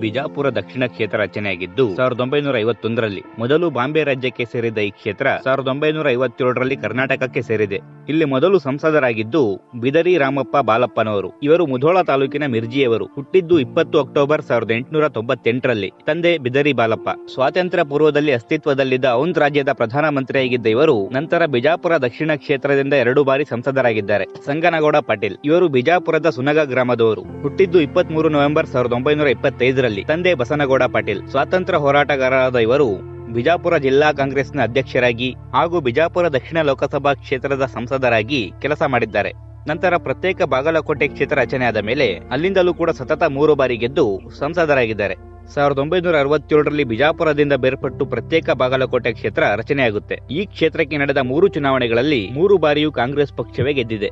ಬಿಜಾಪುರ ದಕ್ಷಿಣ ಕ್ಷೇತ್ರ ರಚನೆಯಾಗಿದ್ದು ಸಾವಿರದ ಒಂಬೈನೂರ ಐವತ್ತೊಂದರಲ್ಲಿ ಮೊದಲು ಬಾಂಬೆ ರಾಜ್ಯಕ್ಕೆ ಸೇರಿದ ಈ ಕ್ಷೇತ್ರ ಸಾವಿರದ ಒಂಬೈನೂರ ಐವತ್ತೇಳರಲ್ಲಿ ಕರ್ನಾಟಕಕ್ಕೆ ಸೇರಿದೆ. ಇಲ್ಲಿ ಮೊದಲು ಸಂಸದರಾಗಿದ್ದು ಬಿದರಿ ರಾಮಪ್ಪ ಬಾಲಪ್ಪನವರು. ಇವರು ಮುಧೋಳ ತಾಲೂಕಿನ ಮಿರ್ಜಿಯವರು. ಹುಟ್ಟಿದ್ದು ಇಪ್ಪತ್ತು ಅಕ್ಟೋಬರ್ ಸಾವಿರದ ಎಂಟುನೂರ ತೊಂಬತ್ತೆಂಟರಲ್ಲಿ. ತಂದೆ ಬಿದರಿ ಬಾಲಪ್ಪ. ಸ್ವಾತಂತ್ರ್ಯ ಪೂರ್ವದಲ್ಲಿ ಅಸ್ತಿತ್ವದಲ್ಲಿದ್ದ ಔಂದ್ ರಾಜ್ಯದ ಪ್ರಧಾನಮಂತ್ರಿಯಾಗಿದ್ದ ಇವರು ನಂತರ ಬಿಜಾಪುರ ದಕ್ಷಿಣ ಕ್ಷೇತ್ರದಿಂದ ಎರಡು ಬಾರಿ ಸಂಸದರಾಗಿದ್ದಾರೆ. ಸಂಗನಗೌಡ ಪಾಟೀಲ್. ಇವರು ಬಿಜಾಪುರದ ಸುನಗ ಗ್ರಾಮದವರು. ಹುಟ್ಟಿದ್ದು ಇಪ್ಪತ್ಮೂರು ನವೆಂಬರ್ ಸಾವಿರದ ಒಂಬೈನೂರ ಇಪ್ಪತ್ತೈದರಲ್ಲಿ ತಂದೆ ಬಸನಗೌಡ ಪಾಟೀಲ್, ಸ್ವಾತಂತ್ರ್ಯ ಹೋರಾಟಗಾರರಾದ ಇವರು ಬಿಜಾಪುರ ಜಿಲ್ಲಾ ಕಾಂಗ್ರೆಸ್ನ ಅಧ್ಯಕ್ಷರಾಗಿ ಹಾಗೂ ಬಿಜಾಪುರ ದಕ್ಷಿಣ ಲೋಕಸಭಾ ಕ್ಷೇತ್ರದ ಸಂಸದರಾಗಿ ಕೆಲಸ ಮಾಡಿದ್ದಾರೆ. ನಂತರ ಪ್ರತ್ಯೇಕ ಬಾಗಲಕೋಟೆ ಕ್ಷೇತ್ರ ರಚನೆಯಾದ ಮೇಲೆ ಅಲ್ಲಿಂದಲೂ ಕೂಡ ಸತತ ಮೂರು ಬಾರಿ ಗೆದ್ದು ಸಂಸದರಾಗಿದ್ದಾರೆ. ಸಾವಿರದ ಒಂಬೈನೂರ ಅರವತ್ತೇಳರಲ್ಲಿ ಬಿಜಾಪುರದಿಂದ ಬೇರ್ಪಟ್ಟು ಪ್ರತ್ಯೇಕ ಬಾಗಲಕೋಟೆ ಕ್ಷೇತ್ರ ರಚನೆಯಾಗುತ್ತೆ. ಈ ಕ್ಷೇತ್ರಕ್ಕೆ ನಡೆದ ಮೂರು ಚುನಾವಣೆಗಳಲ್ಲಿ ಮೂರು ಬಾರಿಯೂ ಕಾಂಗ್ರೆಸ್ ಪಕ್ಷವೇ ಗೆದ್ದಿದೆ.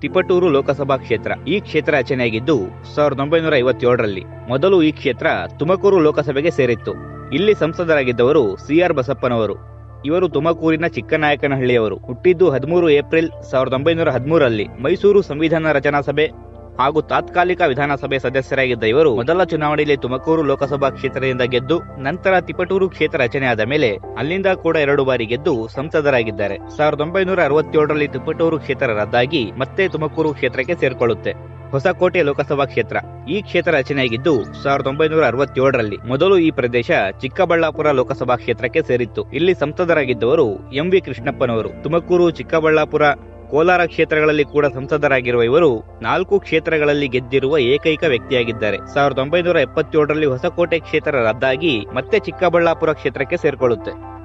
ತಿಪಟೂರು ಲೋಕಸಭಾ ಕ್ಷೇತ್ರ ಈ ಕ್ಷೇತ್ರ ರಚನೆಯಾಗಿದ್ದು ಸಾವಿರದ ಒಂಬೈನೂರ ಐವತ್ತೇಳರಲ್ಲಿ ಮೊದಲು ಈ ಕ್ಷೇತ್ರ ತುಮಕೂರು ಲೋಕಸಭೆಗೆ ಸೇರಿತ್ತು. ಇಲ್ಲಿ ಸಂಸದರಾಗಿದ್ದವರು ಸಿಆರ್ ಬಸಪ್ಪನವರು. ಇವರು ತುಮಕೂರಿನ ಚಿಕ್ಕನಾಯಕನಹಳ್ಳಿಯವರು. ಹುಟ್ಟಿದ್ದು ಹದಿಮೂರು ಏಪ್ರಿಲ್ ಸಾವಿರದ ಒಂಬೈನೂರ ಹದಿಮೂರರಲ್ಲಿ ಮೈಸೂರು ಸಂವಿಧಾನ ರಚನಾ ಸಭೆ ಹಾಗೂ ತಾತ್ಕಾಲಿಕ ವಿಧಾನಸಭೆ ಸದಸ್ಯರಾಗಿದ್ದ ಇವರು ಮೊದಲ ಚುನಾವಣೆಯಲ್ಲಿ ತುಮಕೂರು ಲೋಕಸಭಾ ಕ್ಷೇತ್ರದಿಂದ ಗೆದ್ದು ನಂತರ ತಿಪಟೂರು ಕ್ಷೇತ್ರ ರಚನೆಯಾದ ಮೇಲೆ ಅಲ್ಲಿಂದ ಕೂಡ ಎರಡು ಬಾರಿ ಗೆದ್ದು ಸಂಸದರಾಗಿದ್ದಾರೆ. ಸಾವಿರದ ಒಂಬೈನೂರ ಅರವತ್ತೇಳರಲ್ಲಿ ತಿಪಟೂರು ಕ್ಷೇತ್ರ ರದ್ದಾಗಿ ಮತ್ತೆ ತುಮಕೂರು ಕ್ಷೇತ್ರಕ್ಕೆ ಸೇರ್ಕೊಳ್ಳುತ್ತೆ. ಹೊಸಕೋಟೆ ಲೋಕಸಭಾ ಕ್ಷೇತ್ರ ಈ ಕ್ಷೇತ್ರ ರಚನೆಯಾಗಿದ್ದು ಸಾವಿರದ ಒಂಬೈನೂರ ಅರವತ್ತೇಳರಲ್ಲಿ ಮೊದಲು ಈ ಪ್ರದೇಶ ಚಿಕ್ಕಬಳ್ಳಾಪುರ ಲೋಕಸಭಾ ಕ್ಷೇತ್ರಕ್ಕೆ ಸೇರಿತ್ತು. ಇಲ್ಲಿ ಸಂಸದರಾಗಿದ್ದವರು ಎಂ ವಿ ಕೃಷ್ಣಪ್ಪನವರು. ತುಮಕೂರು ಚಿಕ್ಕಬಳ್ಳಾಪುರ ಕೋಲಾರ ಕ್ಷೇತ್ರಗಳಲ್ಲಿ ಕೂಡ ಸಂಸದರಾಗಿರುವ ಇವರು ನಾಲ್ಕು ಕ್ಷೇತ್ರಗಳಲ್ಲಿ ಗೆದ್ದಿರುವ ಏಕೈಕ ವ್ಯಕ್ತಿಯಾಗಿದ್ದಾರೆ. ಸಾವಿರದ ಒಂಬೈನೂರ ಎಪ್ಪತ್ತೇಳರಲ್ಲಿ ಹೊಸಕೋಟೆ ಕ್ಷೇತ್ರ ರದ್ದಾಗಿ ಮತ್ತೆ ಚಿಕ್ಕಬಳ್ಳಾಪುರ ಕ್ಷೇತ್ರಕ್ಕೆ ಸೇರ್ಕೊಳ್ಳುತ್ತೆ.